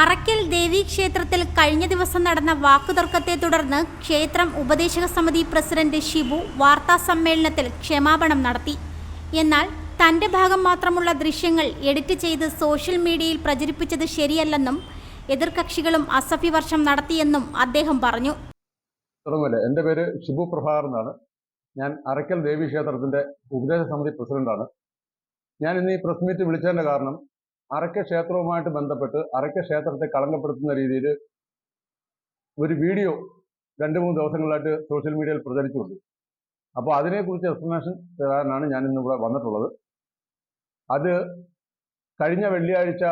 അറയ്ക്കൽ ദേവീക്ഷേത്രത്തിൽ കഴിഞ്ഞ ദിവസം നടന്ന വാക്കുതർക്കത്തെ തുടർന്ന് ക്ഷേത്രം ഉപദേശക സമിതി പ്രസിഡന്റ് ഷിബു വാർത്താ സമ്മേളനത്തിൽ ക്ഷമാപണം നടത്തി. എന്നാൽ തന്റെ ഭാഗം മാത്രമുള്ള ദൃശ്യങ്ങൾ എഡിറ്റ് ചെയ്ത് സോഷ്യൽ മീഡിയയിൽ പ്രചരിപ്പിച്ചത് ശരിയല്ലെന്നും എതിർകക്ഷികളും അസഫി വർഷം നടത്തിയെന്നും അദ്ദേഹം പറഞ്ഞു. എന്റെ എന്റെ പേര് ഷിബു പ്രഭാകർ എന്നാണ്. ഞാൻ അറയ്ക്കൽ ദേവി ക്ഷേത്രത്തിന്റെ ഉപദേശ സമിതി പ്രസിഡന്റാണ്. ഞാൻ ഇന്ന് ഈ പ്രസ് മീറ്റ് വിളിച്ചതിന്റെ കാരണം അറയ്ക്ക ക്ഷേത്രവുമായിട്ട് ബന്ധപ്പെട്ട് അറയ്ക്ക ക്ഷേത്രത്തെ കളങ്കപ്പെടുത്തുന്ന രീതിയിൽ ഒരു വീഡിയോ രണ്ട് മൂന്ന് ദിവസങ്ങളായിട്ട് സോഷ്യൽ മീഡിയയിൽ പ്രചരിച്ചുകൊണ്ട് അപ്പോൾ അതിനെക്കുറിച്ച് എക്സ്പ്ലനേഷൻ തരാനാണ് ഞാൻ ഇന്നിവിടെ വന്നിട്ടുള്ളത്. അത് കഴിഞ്ഞ വെള്ളിയാഴ്ച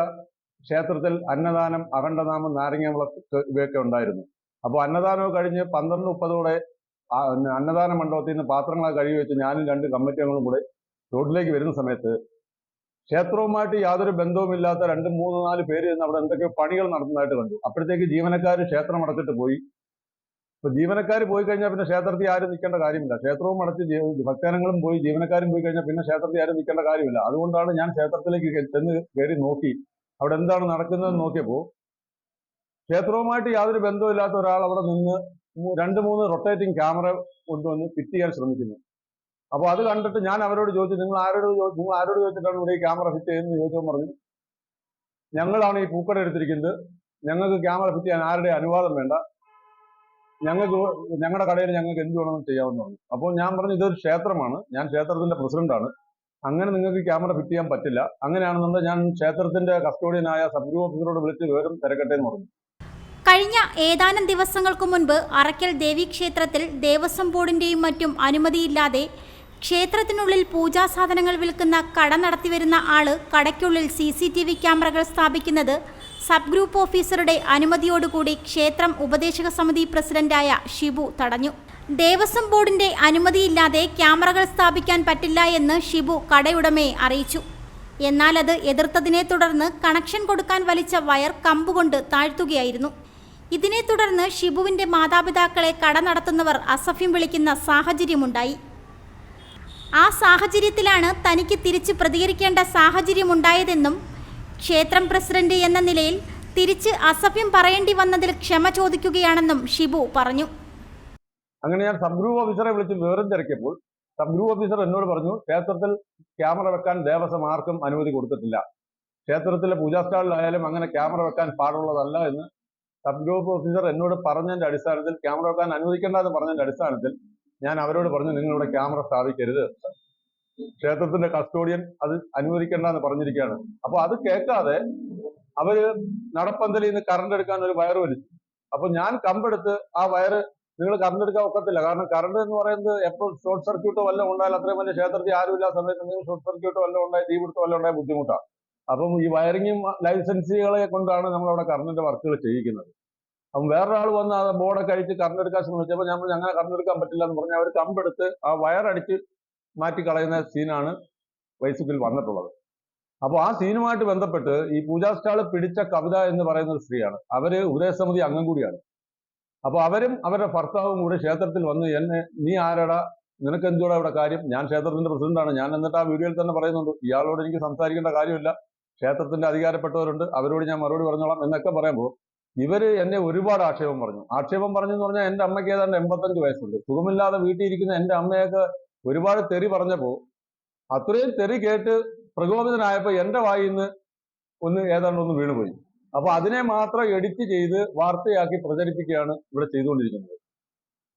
ക്ഷേത്രത്തിൽ അന്നദാനം അഖണ്ഡനാമം നാരങ്ങാവിളക്ക് ഇവയൊക്കെ ഉണ്ടായിരുന്നു. അപ്പോൾ അന്നദാനം കഴിഞ്ഞ് പന്ത്രണ്ട് മുപ്പതോടെ അന്നദാന മണ്ഡപത്തിൽ നിന്ന് പാത്രങ്ങളൊക്കെ കഴുകി വെച്ച് ഞാനും രണ്ട് കമ്മിറ്റി അംഗങ്ങളും കൂടെ റോഡിലേക്ക് വരുന്ന സമയത്ത് ക്ഷേത്രവുമായിട്ട് യാതൊരു ബന്ധവുമില്ലാത്ത രണ്ട് മൂന്ന് നാല് പേര് ചെന്ന് അവിടെ എന്തൊക്കെ പണികൾ നടത്തുന്നതായിട്ട് കണ്ടു. അപ്പോഴത്തേക്ക് ജീവനക്കാർ ക്ഷേത്രം അടച്ചിട്ട് പോയി. ഇപ്പൊ ജീവനക്കാർ പോയി കഴിഞ്ഞാൽ പിന്നെ ക്ഷേത്രത്തിൽ ആരും നിൽക്കേണ്ട കാര്യമില്ല. ക്ഷേത്രവും അടച്ച് ഭക്തനങ്ങളും പോയി ജീവനക്കാരും പോയി കഴിഞ്ഞാൽ പിന്നെ ക്ഷേത്രത്തിൽ ആരും നിൽക്കേണ്ട കാര്യമില്ല. അതുകൊണ്ടാണ് ഞാൻ ക്ഷേത്രത്തിലേക്ക് ചെന്ന് കയറി നോക്കി. അവിടെ എന്താണ് നടക്കുന്നതെന്ന് നോക്കിയപ്പോൾ ക്ഷേത്രവുമായിട്ട് യാതൊരു ബന്ധവുമില്ലാത്ത ഒരാൾ അവിടെ നിന്ന് രണ്ട് മൂന്ന് റൊട്ടേറ്റിംഗ് ക്യാമറ കൊണ്ടുവന്ന് ഫിറ്റ് ചെയ്യാൻ ശ്രമിക്കുന്നു. അപ്പോൾ അത് കണ്ടിട്ട് ഞാൻ അവരോട് ചോദിച്ചു നിങ്ങൾ ആരോട് നിങ്ങൾ ആരോട് ചോദിച്ചിട്ടാണ് ഇവിടെ ഈ ക്യാമറ ഫിറ്റ് ചെയ്യുന്നത് ചോദിച്ചപ്പോൾ പറഞ്ഞു. ഞങ്ങളാണ് ഈ പൂക്കട എടുത്തിരിക്കുന്നത്. ഞങ്ങൾക്ക് ക്യാമറ ഫിറ്റ് ചെയ്യാൻ ആരുടെ അനുവാദം വേണ്ട. ഞങ്ങൾക്ക് ഞങ്ങളുടെ കടയിൽ ഞങ്ങൾക്ക് എന്ത് വേണമെന്ന് ചെയ്യാമെന്ന് പറഞ്ഞു അപ്പോൾ ഞാൻ പറഞ്ഞു ഇതൊരു ക്ഷേത്രമാണ്. ഞാൻ ക്ഷേത്രത്തിന്റെ പ്രസിഡന്റാണ് അങ്ങനെ നിങ്ങൾക്ക് ക്യാമറ ഫിറ്റ് ചെയ്യാൻ പറ്റില്ല. അങ്ങനെയാണെന്നുണ്ടെങ്കിൽ ഞാൻ ക്ഷേത്രത്തിന്റെ കസ്റ്റോഡിയനായ സബ് ഗ്രൂപ്പ് ഓഫീസറോട് വിളിച്ച് വിവരം തിരക്കട്ടെ എന്ന് പറഞ്ഞു. കഴിഞ്ഞ ഏതാനും ദിവസങ്ങൾക്കു മുൻപ് അറയ്ക്കൽ ദേവീക്ഷേത്രത്തിൽ ദേവസ്വം ബോർഡിന്റെയും മറ്റും അനുമതിയില്ലാതെ ക്ഷേത്രത്തിനുള്ളിൽ പൂജാസാധനങ്ങൾ വിൽക്കുന്ന കട നടത്തിവരുന്ന ആൾ കടയ്ക്കുള്ളിൽ സി സി ടി വി ക്യാമറകൾ സ്ഥാപിക്കുന്നത് സബ് ഗ്രൂപ്പ് ഓഫീസറുടെ അനുമതിയോടുകൂടി ക്ഷേത്രം ഉപദേശക സമിതി പ്രസിഡന്റായ ഷിബു തടഞ്ഞു. ദേവസ്വം ബോർഡിന്റെ അനുമതിയില്ലാതെ ക്യാമറകൾ സ്ഥാപിക്കാൻ പറ്റില്ല എന്ന് ഷിബു കടയുടമയെ അറിയിച്ചു. എന്നാൽ അത് എതിർത്തതിനെ തുടർന്ന് കണക്ഷൻ കൊടുക്കാൻ വലിച്ച വയർ കമ്പുകൊണ്ട് താഴ്ത്തുകയായിരുന്നു. ഇതിനെ തുടർന്ന് ഷിബുവിന്റെ മാതാപിതാക്കളെ കട നടത്തുന്നവർ അസഫ്യം വിളിക്കുന്ന സാഹചര്യമുണ്ടായി. ആ സാഹചര്യത്തിലാണ് തനിക്ക് തിരിച്ച് പ്രതികരിക്കേണ്ട സാഹചര്യമുണ്ടായതെന്നും ക്ഷേത്രം പ്രസിഡന്റ് എന്ന നിലയിൽ തിരിച്ച് അസഭ്യം പറയേണ്ടി വന്നതിൽ ക്ഷമ ചോദിക്കുകയാണെന്നും ഷിബു പറഞ്ഞു. അങ്ങനെ ഞാൻ സബ് ഓഫീസറെ വിളിച്ച് വിവരം തിരക്കിയപ്പോൾ സബ് ഓഫീസർ എന്നോട് പറഞ്ഞു ക്ഷേത്രത്തിൽ ക്യാമറ വെക്കാൻ ദേവസ്വം ആർക്കും അനുമതി കൊടുത്തിട്ടില്ല. ക്ഷേത്രത്തിലെ പൂജാ സ്റ്റാളിലായാലും അങ്ങനെ ക്യാമറ വെക്കാൻ പാടുള്ളതല്ല എന്ന് സബ് ഓഫീസർ എന്നോട് പറഞ്ഞതിന്റെ അടിസ്ഥാനത്തിൽ ക്യാമറ വെക്കാൻ അനുവദിക്കേണ്ട എന്ന് പറഞ്ഞതിന്റെ അടിസ്ഥാനത്തിൽ ഞാൻ അവരോട് പറഞ്ഞു നിങ്ങൾ ഇവിടെ ക്യാമറ സ്ഥാപിക്കരുത്. ക്ഷേത്രത്തിന്റെ കസ്റ്റോഡിയൻ അത് അനുവദിക്കേണ്ട എന്ന് പറഞ്ഞിരിക്കുകയാണ്. അപ്പൊ അത് കേൾക്കാതെ അവർ നടപ്പന്തലിൽ നിന്ന് കറണ്ട് എടുക്കാൻ ഒരു വയറ് വലിച്ചു. അപ്പൊ ഞാൻ കമ്പെടുത്ത് ആ വയറ് നിങ്ങൾ കറണ്ട് എടുക്കാൻ ഒക്കത്തില്ല. കാരണം കറണ്ട് എന്ന് പറയുന്നത് എപ്പോൾ ഷോർട്ട് സർക്യൂട്ടോ വല്ലതും ഉണ്ടായാൽ അത്രയും വലിയ ക്ഷേത്രത്തിൽ ആരുമില്ല സമയത്ത് നിങ്ങൾ ഷോർട്ട് സർക്യൂട്ടോ വല്ലതും ഉണ്ടായി തീ പിടുത്തോ വല്ലതും ഉണ്ടായ ബുദ്ധിമുട്ടാണ് അപ്പം ഈ വയറിങ്ങും ലൈസൻസികളെ കൊണ്ടാണ് നമ്മൾ അവിടെ കറണ്ടിന്റെ വർക്കുകൾ ചെയ്യിക്കുന്നത്. അപ്പം വേറൊരാൾ വന്ന് ആ ബോർഡൊക്കെ അഴിച്ച് കറണ്ട് എടുക്കാൻ ശ്രമിച്ചപ്പോൾ പറഞ്ഞു, അങ്ങനെ കറണ്ട് എടുക്കാൻ പറ്റില്ല എന്ന് പറഞ്ഞ് അവർ കമ്പെടുത്ത് ആ വയറടിച്ച് മാറ്റി കളയുന്ന സീനാണ് വൈസുക്കിൽ വന്നിട്ടുള്ളത്. അപ്പോൾ ആ സീനുമായിട്ട് ബന്ധപ്പെട്ട് ഈ പൂജാ സ്റ്റാൾ പിടിച്ച കവിത എന്ന് പറയുന്ന ഒരു സ്ത്രീയാണ്. അവർ ഉപദേശസമിതി അംഗം കൂടിയാണ്. അപ്പോൾ അവരും അവരുടെ ഭർത്താവും കൂടി ക്ഷേത്രത്തിൽ വന്ന് എന്നെ നീ ആരടാ? നിനക്ക് എന്തുകൂടെ ഇവിടെ കാര്യം? ഞാൻ ക്ഷേത്രത്തിന്റെ പ്രസിഡന്റാണ് ഞാൻ എന്നിട്ട് ആ വീഡിയോയിൽ തന്നെ പറയുന്നുണ്ട്. ഇയാളോട് എനിക്ക് സംസാരിക്കേണ്ട കാര്യമില്ല. ക്ഷേത്രത്തിന്റെ അധികാരപ്പെട്ടവരുണ്ട്. അവരോട് ഞാൻ മറുപടി പറഞ്ഞോളാം എന്നൊക്കെ പറയുമ്പോൾ ഇവർ എന്നെ ഒരുപാട് ആക്ഷേപം പറഞ്ഞു. ആക്ഷേപം പറഞ്ഞു എന്ന് പറഞ്ഞാൽ എന്റെ അമ്മയ്ക്ക് ഏതാണ്ട് എൺപത്തഞ്ച് വയസ്സുണ്ട്. സുഖമില്ലാതെ വീട്ടിൽ ഇരിക്കുന്ന എന്റെ അമ്മയൊക്കെ ഒരുപാട് തെറി പറഞ്ഞപ്പോ അത്രയും തെറി കേട്ട് പ്രകോപിതനായപ്പോൾ എന്റെ വായിൽ നിന്ന് ഒന്ന് ഏതാണ്ട് ഒന്ന് വീണുപോയി. അപ്പൊ അതിനെ മാത്രം എഡിറ്റ് ചെയ്ത് വാർത്തയാക്കി പ്രചരിപ്പിക്കുകയാണ് ഇവിടെ ചെയ്തുകൊണ്ടിരിക്കുന്നത്.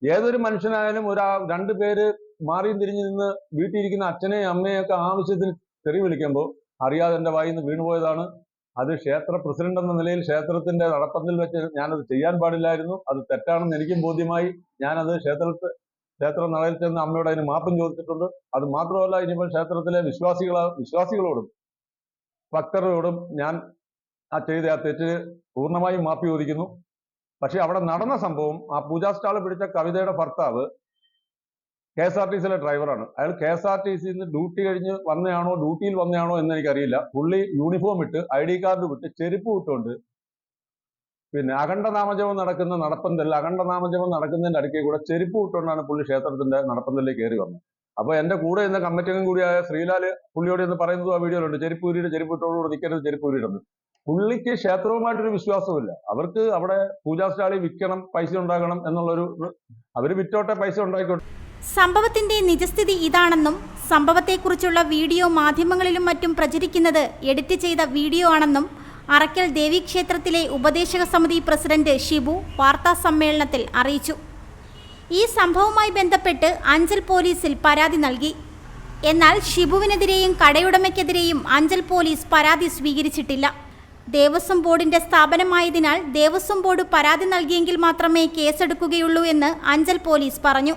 ഏതൊരു മനുഷ്യനായാലും ഒരാ രണ്ടു പേര് മാറിയും തിരിഞ്ഞു നിന്ന് വീട്ടിലിരിക്കുന്ന അച്ഛനെയും അമ്മയെയൊക്കെ ആവശ്യത്തിന് തെറി വിളിക്കുമ്പോൾ അറിയാതെ എന്റെ വായിൽ നിന്ന് വീണുപോയതാണ്. അത് ക്ഷേത്ര പ്രസിഡന്റ് എന്ന നിലയിൽ ക്ഷേത്രത്തിന്റെ നടപ്പത്തിൽ വെച്ച് ഞാനത് ചെയ്യാൻ പാടില്ലായിരുന്നു. അത് തെറ്റാണെന്ന് എനിക്കും ബോധ്യമായി. ഞാനത് ക്ഷേത്രത്തിൽ ക്ഷേത്ര നടയിൽ ചെന്ന് അമ്മയോട് അതിന് മാപ്പും ചോദിച്ചിട്ടുണ്ട്. അത് മാത്രമല്ല ഇനിയിപ്പോൾ ക്ഷേത്രത്തിലെ വിശ്വാസികളാ വിശ്വാസികളോടും ഭക്തരോടും ഞാൻ ആ ചെയ്ത ആ തെറ്റ് പൂർണമായും മാപ്പി ചോദിക്കുന്നു. പക്ഷെ അവിടെ നടന്ന സംഭവം ആ പൂജാ സ്റ്റാൾ പിടിച്ച കവിതയുടെ ഭർത്താവ് കെ എസ് ആർ ടി സിയിലെ ഡ്രൈവറാണ്. അയാൾ കെ എസ് ആർ ടി സിയിൽ നിന്ന് ഡ്യൂട്ടി കഴിഞ്ഞ് വന്നയാണോ ഡ്യൂട്ടിയിൽ വന്നയാണോ എന്ന് എനിക്കറിയില്ല. പുള്ളി യൂണിഫോം ഇട്ട് ഐ ഡി കാർഡ് വിട്ട് ചെരുപ്പ് ഇട്ടുകൊണ്ട് പിന്നെ അഖണ്ഡനാമജപം നടക്കുന്ന നടപ്പന്തൽ അഖണ്ഡനാമജപം നടക്കുന്നതിന്റെ അടുക്കൽ കൂടെ ചെരുപ്പ് ഇട്ടുകൊണ്ടാണ് പുള്ളി ക്ഷേത്രത്തിന്റെ നടപ്പന്തലിലേക്ക് കയറി വന്നത്. അപ്പൊ എന്റെ കൂടെ ഇന്ന് കമ്മിറ്റിയും കൂടിയായ ശ്രീലാൽ പുള്ളിയോട് എന്ന് പറയുന്നത് ആ വീഡിയോയിലുണ്ട്. ചെരുപ്പ് ഊരിയുടെ ചെരുപ്പ് ഇട്ടോടുകൂടി നിൽക്കരുത് ചെരുപ്പ് ഊരിയിടുന്നത് പുള്ളിക്ക് ക്ഷേത്രവുമായിട്ടൊരു വിശ്വാസമില്ല അവർക്ക് അവിടെ പൂജാസ്ഥാളി വിൽക്കണം പൈസ ഉണ്ടാക്കണം എന്നുള്ളൊരു അവർ വിറ്റോട്ടെ പൈസ ഉണ്ടാക്കിക്കോട്ടെ സംഭവത്തിന്റെ നിജസ്ഥിതി ഇതാണെന്നും സംഭവത്തെക്കുറിച്ചുള്ള വീഡിയോ മാധ്യമങ്ങളിലും മറ്റും പ്രചരിക്കുന്നത് എഡിറ്റ് ചെയ്ത വീഡിയോ ആണെന്നും അറക്കൽ ദേവീക്ഷേത്രത്തിലെ ഉപദേശക സമിതി പ്രസിഡന്റ് ഷിബു വാർത്താ സമ്മേളനത്തിൽ അറിയിച്ചു. ഈ സംഭവവുമായി ബന്ധപ്പെട്ട് അഞ്ചൽ പോലീസിൽ പരാതി നൽകി. എന്നാൽ ഷിബുവിനെതിരെയും കടയുടമയ്ക്കെതിരെയും അഞ്ചൽ പോലീസ് പരാതി സ്വീകരിച്ചിട്ടില്ല. ദേവസ്വം ബോർഡിന്റെ സ്ഥാപനമായതിനാൽ ദേവസ്വം ബോർഡ് പരാതി നൽകിയെങ്കിൽ മാത്രമേ കേസെടുക്കുകയുള്ളൂ എന്ന് അഞ്ചൽ പോലീസ് പറഞ്ഞു.